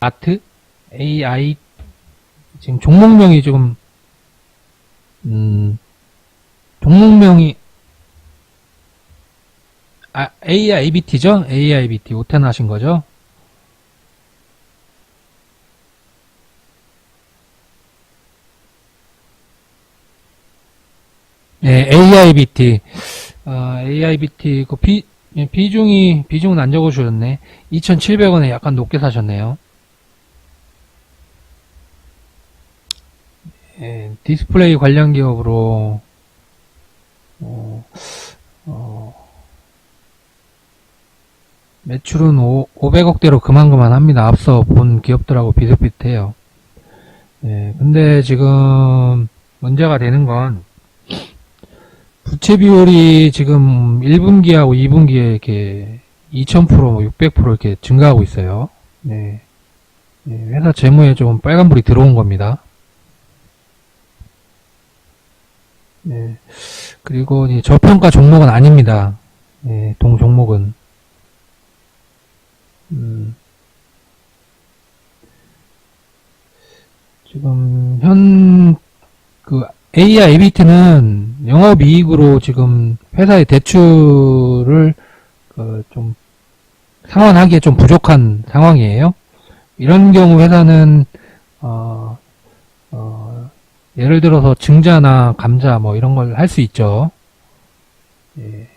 아트 AI 지금 종목명이 좀 음, 종목명이 아, AIBT죠? AIBT 오텐 하신 거죠? 네, AIBT. 아, AIBT, 그 비, 예, 비중이, 비중은 안 적어주셨네. 2,700원에 약간 높게 사셨네요. 예, 디스플레이 관련 기업으로, 어, 어, 매출은 5, 500억대로 그만그만 합니다. 앞서 본 기업들하고 비슷비슷해요. 예, 근데 지금 문제가 되는 건, 부채 비율이 지금 1분기하고 2분기에 이렇게 2000%, 600% 이렇게 증가하고 있어요. 네. 네, 회사 재무에 좀 빨간불이 들어온 겁니다. 네. 그리고 이 저평가 종목은 아닙니다. 네, 동 종목은. 음. 지금 현 그 AI ABT는 영업이익으로 지금 회사의 대출을 그 좀 상환하기에 좀 부족한 상황이에요. 이런 경우 회사는 어, 어, 예를 들어서 증자나 감자 뭐 이런 걸 할 수 있죠. 예,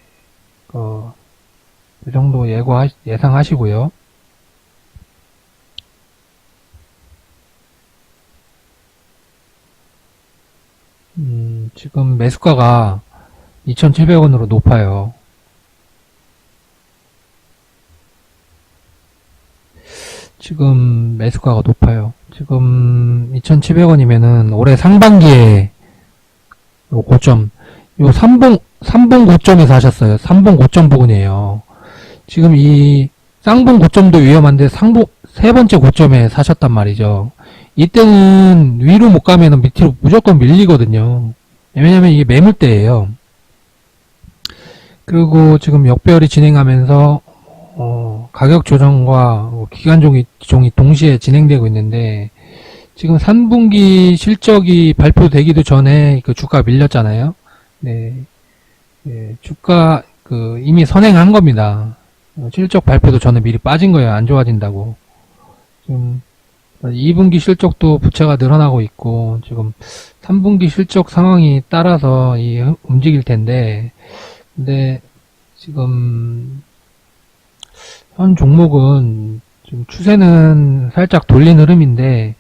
어, 그 정도 예고 예상하시고요. 음, 지금 매수가가 2,700원으로 높아요. 지금 매수가가 높아요. 지금 2,700원이면은 올해 상반기에 요 고점, 요 3봉, 3봉 고점에서 하셨어요. 3봉 고점 부근이에요. 지금 이 쌍봉 고점도 위험한데 상봉, 세 번째 고점에 사셨단 말이죠. 이때는 위로 못 가면은 밑으로 무조건 밀리거든요. 왜냐면 이게 매물대예요. 그리고 지금 역배열이 진행하면서 어, 가격 조정과 뭐 기간 종이, 종이 동시에 진행되고 있는데 지금 3분기 실적이 발표되기도 전에 그 주가 밀렸잖아요. 네. 네, 주가 그 이미 선행한 겁니다. 어, 실적 발표도 전에 미리 빠진 거예요. 안 좋아진다고. 지금 2분기 실적도 부채가 늘어나고 있고 지금 3분기 실적 상황이 따라서 이 움직일 텐데 근데 지금 현 종목은 지금 추세는 살짝 돌린 흐름인데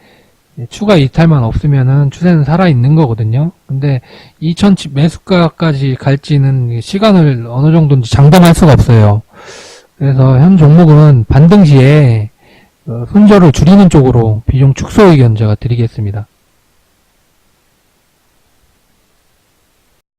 예, 추가 이탈만 없으면은 추세는 살아 있는 거거든요. 근데 2천 매수가까지 갈지는 시간을 어느 정도인지 장담할 수가 없어요. 그래서 현 종목은 반등 시에 어, 손절을 줄이는 쪽으로 비중 축소 의견 제가 드리겠습니다.